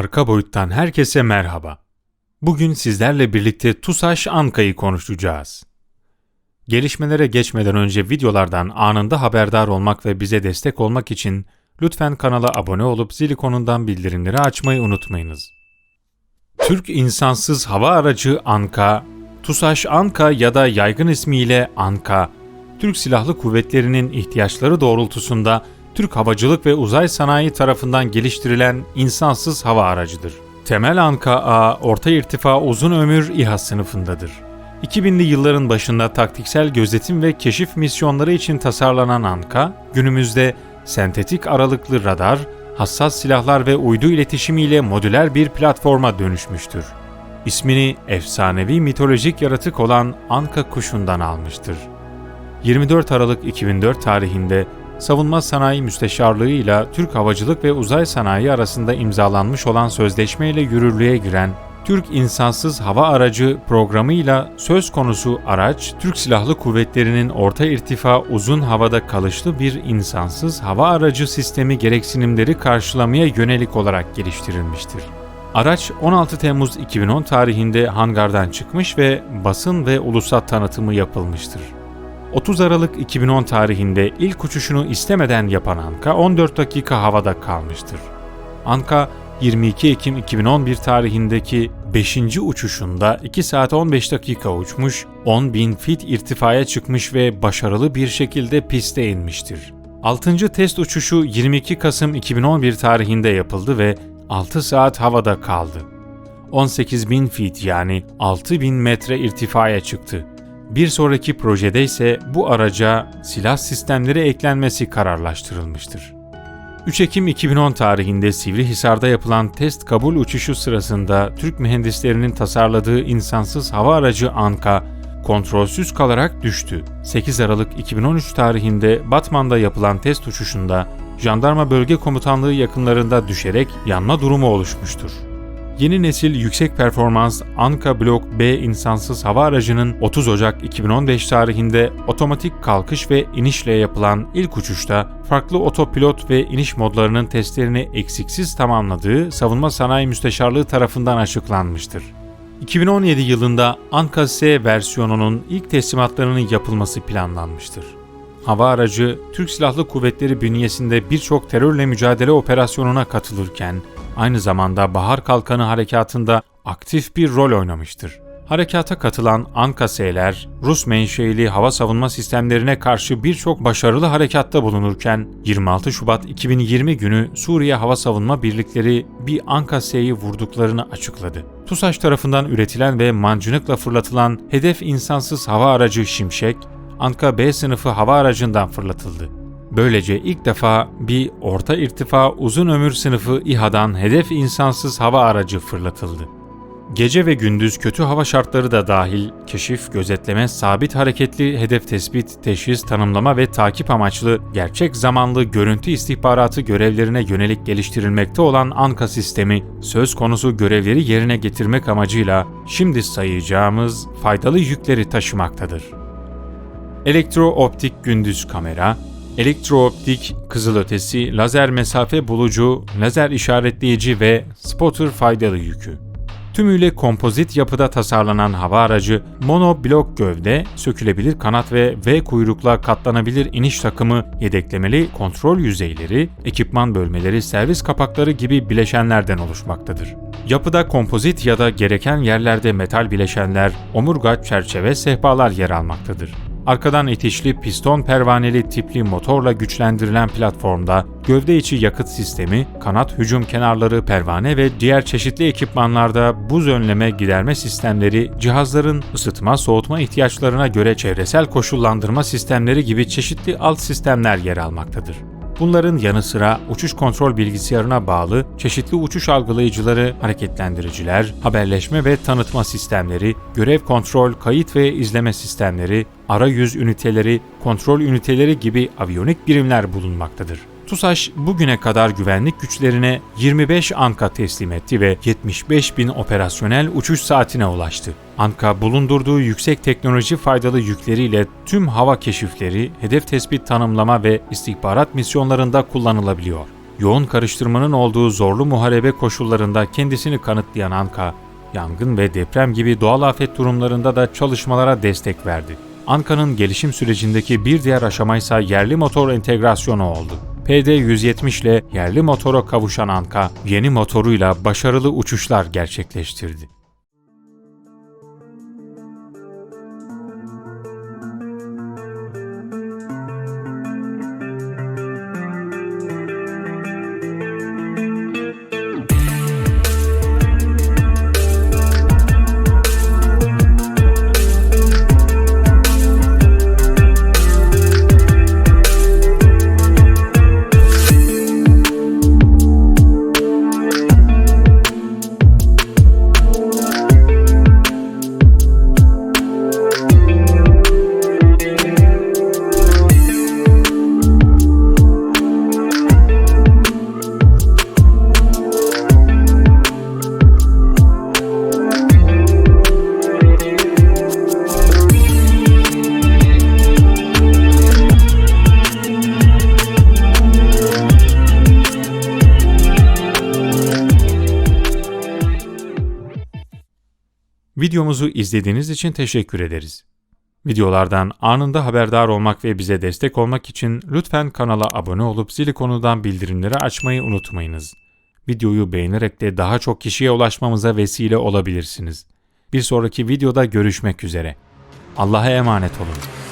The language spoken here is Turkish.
Arka boyuttan herkese merhaba. Bugün sizlerle birlikte TUSAŞ Anka'yı konuşacağız. Gelişmelere geçmeden önce videolardan anında haberdar olmak ve bize destek olmak için lütfen kanala abone olup zil ikonundan bildirimleri açmayı unutmayınız. Türk insansız hava aracı Anka, TUSAŞ Anka ya da yaygın ismiyle Anka, Türk Silahlı Kuvvetleri'nin ihtiyaçları doğrultusunda Türk Havacılık ve Uzay Sanayi tarafından geliştirilen insansız hava aracıdır. Temel Anka A, orta irtifa uzun ömür İHA sınıfındadır. 2000'li yılların başında taktiksel gözetim ve keşif misyonları için tasarlanan Anka, günümüzde sentetik aralıklı radar, hassas silahlar ve uydu iletişimiyle modüler bir platforma dönüşmüştür. İsmini efsanevi mitolojik yaratık olan Anka kuşundan almıştır. 24 Aralık 2004 tarihinde Savunma Sanayi Müsteşarlığı ile Türk Havacılık ve Uzay Sanayi arasında imzalanmış olan sözleşmeyle yürürlüğe giren Türk İnsansız Hava Aracı programıyla söz konusu araç, Türk Silahlı Kuvvetleri'nin orta irtifa uzun havada kalışlı bir insansız hava aracı sistemi gereksinimleri karşılamaya yönelik olarak geliştirilmiştir. Araç 16 Temmuz 2010 tarihinde hangardan çıkmış ve basın ve ulusal tanıtımı yapılmıştır. 30 Aralık 2010 tarihinde ilk uçuşunu istemeden yapan Anka 14 dakika havada kalmıştır. Anka 22 Ekim 2011 tarihindeki 5. uçuşunda 2 saat 15 dakika uçmuş, 10 bin fit irtifaya çıkmış ve başarılı bir şekilde piste inmiştir. 6. test uçuşu 22 Kasım 2011 tarihinde yapıldı ve 6 saat havada kaldı. 18 bin fit yani 6 bin metre irtifaya çıktı. Bir sonraki projede ise bu araca silah sistemleri eklenmesi kararlaştırılmıştır. 3 Ekim 2010 tarihinde Sivrihisar'da yapılan test kabul uçuşu sırasında Türk mühendislerinin tasarladığı insansız hava aracı Anka kontrolsüz kalarak düştü. 8 Aralık 2013 tarihinde Batman'da yapılan test uçuşunda Jandarma Bölge Komutanlığı yakınlarında düşerek yanma durumu oluşmuştur. Yeni nesil yüksek performans Anka Block B insansız hava aracının 30 Ocak 2015 tarihinde otomatik kalkış ve inişle yapılan ilk uçuşta farklı otopilot ve iniş modlarının testlerini eksiksiz tamamladığı Savunma Sanayi Müsteşarlığı tarafından açıklanmıştır. 2017 yılında Anka S versiyonunun ilk teslimatlarının yapılması planlanmıştır. Hava aracı Türk Silahlı Kuvvetleri bünyesinde birçok terörle mücadele operasyonuna katılırken aynı zamanda Bahar Kalkanı harekatında aktif bir rol oynamıştır. Harekata katılan Anka-S'ler, Rus menşeili hava savunma sistemlerine karşı birçok başarılı harekatta bulunurken 26 Şubat 2020 günü Suriye Hava Savunma Birlikleri bir Anka-S'yi vurduklarını açıkladı. TUSAŞ tarafından üretilen ve mancınıkla fırlatılan hedef insansız hava aracı Şimşek, Anka B sınıfı hava aracından fırlatıldı. Böylece ilk defa bir orta irtifa uzun ömür sınıfı İHA'dan hedef insansız hava aracı fırlatıldı. Gece ve gündüz kötü hava şartları da dahil keşif, gözetleme, sabit hareketli hedef tespit, teşhis, tanımlama ve takip amaçlı gerçek zamanlı görüntü istihbaratı görevlerine yönelik geliştirilmekte olan ANKA sistemi söz konusu görevleri yerine getirmek amacıyla şimdi sayacağımız faydalı yükleri taşımaktadır. Elektrooptik gündüz kamera, elektrooptik kızılötesi, lazer mesafe bulucu, lazer işaretleyici ve spotter faydalı yükü. Tümüyle kompozit yapıda tasarlanan hava aracı monoblok gövde, sökülebilir kanat ve V kuyrukla katlanabilir iniş takımı, yedeklemeli kontrol yüzeyleri, ekipman bölmeleri, servis kapakları gibi bileşenlerden oluşmaktadır. Yapıda kompozit ya da gereken yerlerde metal bileşenler, omurgaç çerçeve sehpalar yer almaktadır. Arkadan itişli piston pervaneli tipli motorla güçlendirilen platformda gövde içi yakıt sistemi, kanat hücum kenarları, pervane ve diğer çeşitli ekipmanlarda buz önleme giderme sistemleri, cihazların ısıtma soğutma ihtiyaçlarına göre çevresel koşullandırma sistemleri gibi çeşitli alt sistemler yer almaktadır. Bunların yanı sıra uçuş kontrol bilgisayarına bağlı çeşitli uçuş algılayıcıları, hareketlendiriciler, haberleşme ve tanıtma sistemleri, görev kontrol, kayıt ve izleme sistemleri, arayüz üniteleri, kontrol üniteleri gibi aviyonik birimler bulunmaktadır. TUSAŞ bugüne kadar güvenlik güçlerine 25 Anka teslim etti ve 75 bin operasyonel uçuş saatine ulaştı. Anka bulundurduğu yüksek teknoloji faydalı yükleriyle tüm hava keşifleri, hedef tespit tanımlama ve istihbarat misyonlarında kullanılabiliyor. yoğun karıştırmanın olduğu zorlu muharebe koşullarında kendisini kanıtlayan Anka, yangın ve deprem gibi doğal afet durumlarında da çalışmalara destek verdi. Anka'nın gelişim sürecindeki bir diğer aşamaysa yerli motor entegrasyonu oldu. PD-170 ile yerli motora kavuşan Anka, yeni motoruyla başarılı uçuşlar gerçekleştirdi. Videomuzu izlediğiniz için teşekkür ederiz. Videolardan anında haberdar olmak ve bize destek olmak için lütfen kanala abone olup zil ikonudan bildirimleri açmayı unutmayınız. Videoyu beğenerek de daha çok kişiye ulaşmamıza vesile olabilirsiniz. Bir sonraki videoda görüşmek üzere. Allah'a emanet olun.